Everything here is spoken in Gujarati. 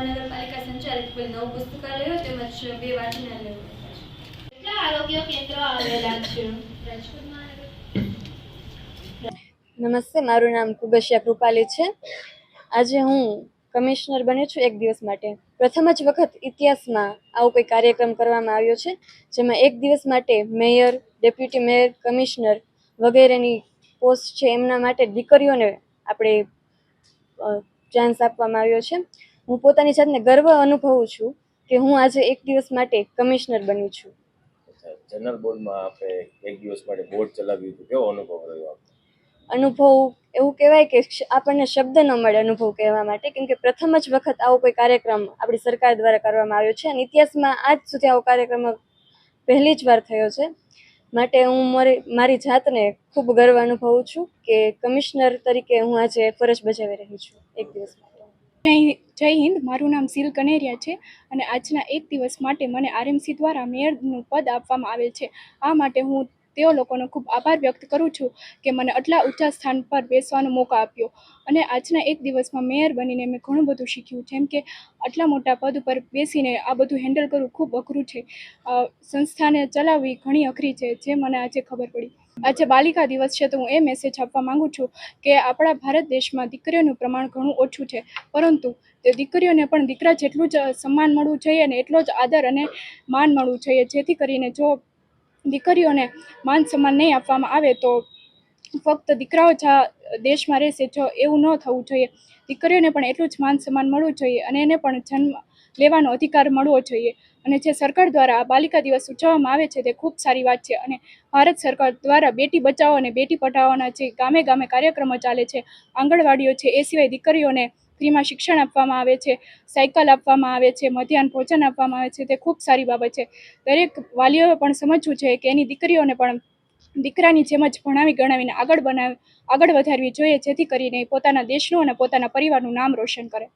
મહાનગરપાલિકા સંચાલિત કુલ નવ પુસ્તકાલયો તેમજ બે વાંચનાલયો કેટલા આરોગ્ય કેન્દ્રો આવેલા છે? નમસ્તે મારું નામ કુબશિયા કૃપાલી છે. આજે હું કમિશનર બની છું એક દિવસ માટે. પ્રથમ જ વખત ઇતિહાસમાં આવો કોઈ કાર્યક્રમ કરવામાં આવ્યો છે જેમાં એક દિવસ માટે મેયર ડેપ્યુટી મેયર કમિશનર વગેરેની પોસ્ટ છે. એમના માટે દીકરીઓને આપણે ચાન્સ આપવામાં આવ્યો છે. હું પોતાની જાતને ગર્વ અનુભવું છું કે હું આજે એક દિવસ માટે કમિશનર બની છું. જનરલ બોર્ડમાં આપણે એક દિવસ માટે બોર્ડ ચલાવ્યું હતું. કેવો અનુભવ રહ્યો અનુભવ એવું કહેવાય કે આપણને શબ્દ ન મળે અનુભવ કહેવા માટે કેમ કે પ્રથમ જ વખત આવો કોઈ કાર્યક્રમ આપણી સરકાર દ્વારા કરવામાં આવ્યો છે અને ઇતિહાસમાં આજ સુધી આવો કાર્યક્રમ પહેલી જ વાર થયો છે. માટે હું મારી જાતને ખૂબ ગર્વ અનુભવું છું કે કમિશનર તરીકે હું આજે ફરજ બજાવી રહી છું એક દિવસ માટે જય હિન્દ, મારું નામ શિલ કનેરિયા છે અને આજના એક દિવસ માટે મને આરએમસી દ્વારા મેયરનું પદ આપવામાં આવેલ છે. આ માટે હું તેઓ લોકોનો ખૂબ આભાર વ્યક્ત કરું છું કે મને આટલા ઊંચા સ્થાન પર બેસવાનો મોકો આપ્યો. અને આજના એક દિવસમાં મેયર બનીને મેં ઘણું બધું શીખ્યું, જેમ કે આટલા મોટા પદ ઉપર બેસીને આ બધું હેન્ડલ કરવું ખૂબ અઘરું છે. સંસ્થાને ચલાવવી ઘણી અઘરી છે, જે મને આજે ખબર પડી. આજે બાલિકા દિવસ છે તો હું એ મેસેજ આપવા માંગુ છું કે આપણા ભારત દેશમાં દીકરીઓનું પ્રમાણ ઘણું ઓછું છે. પરંતુ તે દીકરીઓને પણ દીકરા જેટલું જ સન્માન મળવું જોઈએ અને એટલો જ આદર અને માન મળવું જોઈએ. જેથી કરીને જો દીકરીઓને માન સન્માન નહીં આપવામાં આવે તો ફક્ત દીકરાઓ જ દેશમાં રહેશે જો એવું ન થવું જોઈએ. દીકરીઓને પણ એટલું જ માન સન્માન મળવું જોઈએ અને એને પણ જન્મ લેવાનો અધિકાર મળવો જોઈએ. અને જે સરકાર દ્વારા બાલિકા દિવસ ઉજવવામાં આવે છે તે ખૂબ સારી વાત છે. અને ભારત સરકાર દ્વારા બેટી બચાવો અને બેટી પઢાવવાના જે ગામે ગામે કાર્યક્રમો ચાલે છે, આંગણવાડીઓ છે, એ સિવાય દીકરીઓને ફ્રીમાં શિક્ષણ આપવામાં આવે છે, સાયકલ આપવામાં આવે છે, મધ્યાહન ભોજન આપવામાં આવે છે, તે ખૂબ સારી બાબત છે. દરેક વાલીઓએ પણ સમજવું જોઈએ કે એની દીકરીઓને પણ દીકરાની જેમ જ ભણાવી ગણાવીને આગળ બનાવ, આગળ વધારવી જોઈએ, જેથી કરીને પોતાના દેશનું અને પોતાના પરિવારનું નામ રોશન કરે.